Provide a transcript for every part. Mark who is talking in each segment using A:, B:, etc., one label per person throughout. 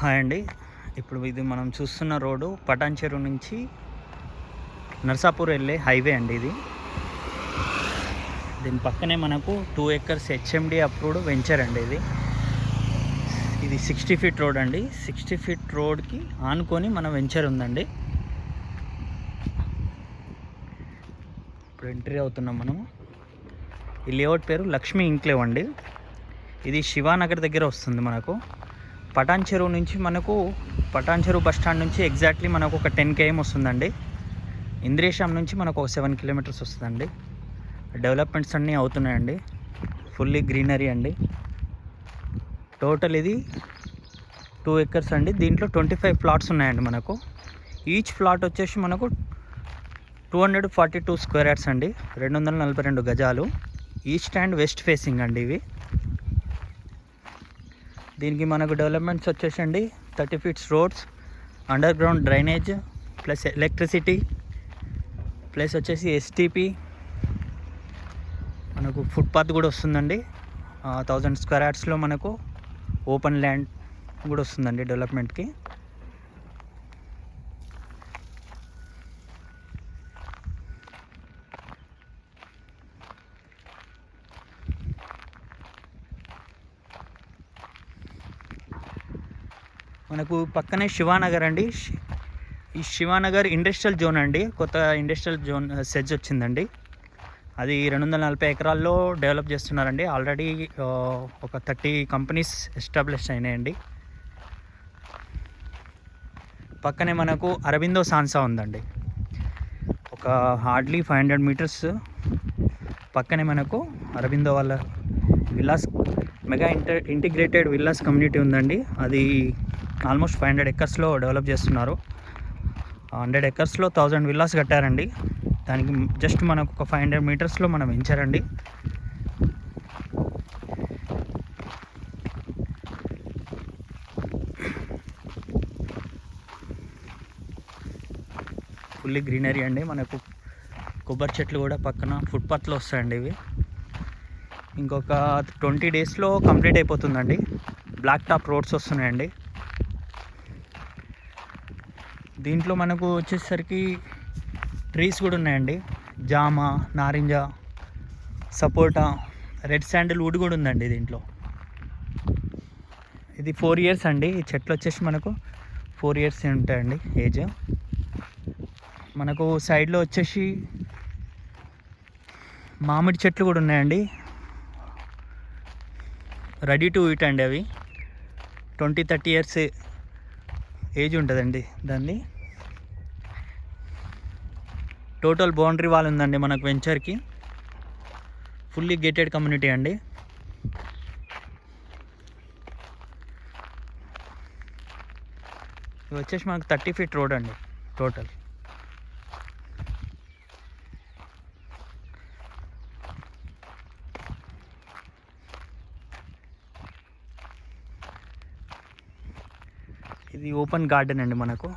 A: Hi అండి. ఇప్పుడు ఇది మనం చూస్తున్న రోడ్డు పటాన్ చెరువు నుంచి నర్సాపూర్ వెళ్ళే హైవే అండి ఇది. దీని పక్కనే మనకు two acres HMD approved venture అండి ఇది. ఇది సిక్స్టీ ఫీట్ రోడ్ అండి. సిక్స్టీ ఫీట్ రోడ్కి ఆనుకొని మన వెంచర్ ఉందండి. ఇప్పుడు ఎంట్రీ అవుతున్నాం మనము. ఈ లేఅవుట్ పేరు లక్ష్మీ ఇంక్లేవ్ అండి. ఇది శివానగర్ దగ్గర వస్తుంది మనకు. పటాన్ చెరువు నుంచి మనకు పటాన్ చెరువు బస్ స్టాండ్ నుంచి ఎగ్జాక్ట్లీ మనకు ఒక టెన్ కేఎం వస్తుందండి. ఇంద్రేషాం నుంచి మనకు ఒక సెవెన్ కిలోమీటర్స్ వస్తుందండి. డెవలప్మెంట్స్ అన్నీ అవుతున్నాయండి. ఫుల్లీ గ్రీనరీ అండి. టోటల్ ఇది టూ ఎకర్స్ అండి. దీంట్లో ట్వంటీ ఫైవ్ ప్లాట్స్ ఉన్నాయండి మనకు. ఈచ్ ప్లాట్ వచ్చేసి మనకు two hundred forty two square yards అండి. రెండు వందల నలభై రెండు గజాలు. ఈచ్ అండ్ వెస్ట్ ఫేసింగ్ అండి ఇవి. దీనికి మనకు డెవలప్మెంట్స్ వచ్చేసండి thirty feet roads underground drainage plus electricity plus వచ్చేసి ఎస్టీపీ మనకు ఫుట్పాత్ కూడా వస్తుందండి. థౌజండ్ స్క్వేర్ యార్డ్స్లో మనకు ఓపెన్ ల్యాండ్ కూడా వస్తుందండి డెవలప్మెంట్కి మనకు పక్కనే శివానగర్ అండి. ఈ శివానగర్ ఇండస్ట్రియల్ జోన్ అండి. కొత్త ఇండస్ట్రియల్ జోన్ సెజ్ వచ్చిందండి. అది రెండు వందల నలభై ఎకరాల్లో డెవలప్ చేస్తున్నారండి. ఆల్రెడీ ఒక థర్టీ కంపెనీస్ ఎస్టాబ్లిష్ అయినాయండి. పక్కనే మనకు అరవిందో సాన్సా ఉందండి. ఒక హార్డ్లీ ఫైవ్ హండ్రెడ్ మీటర్స్ పక్కనే మనకు అరవిందో వాళ్ళ villas mega inter integrated villas community ఉందండి. అది ఆల్మోస్ట్ ఫైవ్ హండ్రెడ్ ఎకర్స్లో డెవలప్ చేస్తున్నారు. హండ్రెడ్ ఎకర్స్లో థౌజండ్ విల్లాస్ కట్టారండి. దానికి జస్ట్ మనకు ఒక ఫైవ్ హండ్రెడ్ మీటర్స్లో మనం పెంచారండి ఫుల్లీ గ్రీనరీ అండి. మనకు కొబ్బరి చెట్లు కూడా పక్కన ఫుట్పాత్లో వస్తాయండి ఇవి. ఇంకొక ట్వంటీ డేస్లో కంప్లీట్ అయిపోతుందండి. బ్లాక్ టాప్ రోడ్స్ వస్తున్నాయండి. దీంట్లో మనకు వచ్చేసరికి ట్రీస్ కూడా ఉన్నాయండి. జామ నారింజ సపోటా రెడ్ శాండిల్ వుడ్ కూడా ఉందండి దీంట్లో. ఇది ఫోర్ ఇయర్స్ అండి. ఈ చెట్లు వచ్చేసి మనకు ఫోర్ ఇయర్స్ ఉంటాయండి ఏజ్ మనకు సైడ్లో వచ్చేసి మామిడి చెట్లు కూడా ఉన్నాయండి. రెడీ టు ఈట్ అండి అవి. ట్వంటీ థర్టీ ఇయర్స్ ఏజ్ ఉంటుందండి దాన్ని. టోటల్ బౌండరీ వాల్ ఉందండి మనకు వెంచర్కి ఫుల్లీ గేటెడ్ కమ్యూనిటీ అండి. ఇది వచ్చేసి మనకు థర్టీ ఫీట్ రోడ్ అండి టోటల్ ఇది ఓపెన్ గార్డెన్ అండి మనకు.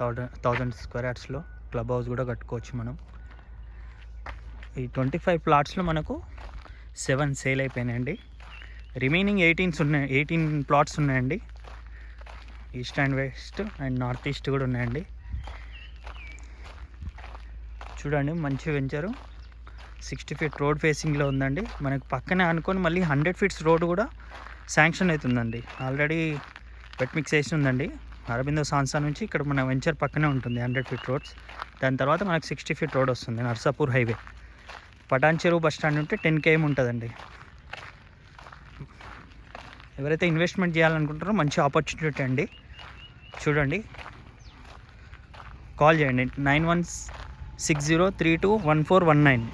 A: థౌజండ్ థౌజండ్ స్క్వేర్ యార్డ్స్లో క్లబ్ హౌస్ కూడా కట్టుకోవచ్చు మనం. ఈ ట్వంటీ ఫైవ్ ప్లాట్స్లో మనకు సెవెన్ సేల్ అయిపోయినాయండి. రిమైనింగ్ ఎయిటీన్స్ ఉన్నాయి ఎయిటీన్ ప్లాట్స్ ఉన్నాయండి. East and west and north east కూడా ఉన్నాయండి. చూడండి మంచి వెంచరు. సిక్స్టీ ఫీట్ రోడ్ ఫేసింగ్లో ఉందండి. మనకు పక్కనే అనుకొని మళ్ళీ హండ్రెడ్ ఫీట్స్ రోడ్ కూడా శాంక్షన్ అవుతుందండి. ఆల్రెడీ వెట్ మిక్స్ వేసి ఉందండి. అరబిందో సాన్సా నుంచి ఇక్కడ మన వెంచర్ పక్కనే ఉంటుంది హండ్రెడ్ ఫీట్ రోడ్స్. దాని తర్వాత మనకు సిక్స్టీ ఫీట్ రోడ్ వస్తుంది Narsapur highway. Patancheru bus stand ఉంటే టెన్ కేఎం ఉంటుందండి. ఎవరైతే ఇన్వెస్ట్మెంట్ చేయాలనుకుంటారో మంచి ఆపర్చునిటీ అండి. చూడండి. కాల్ చేయండి. Nine one six zero three two one four one nine.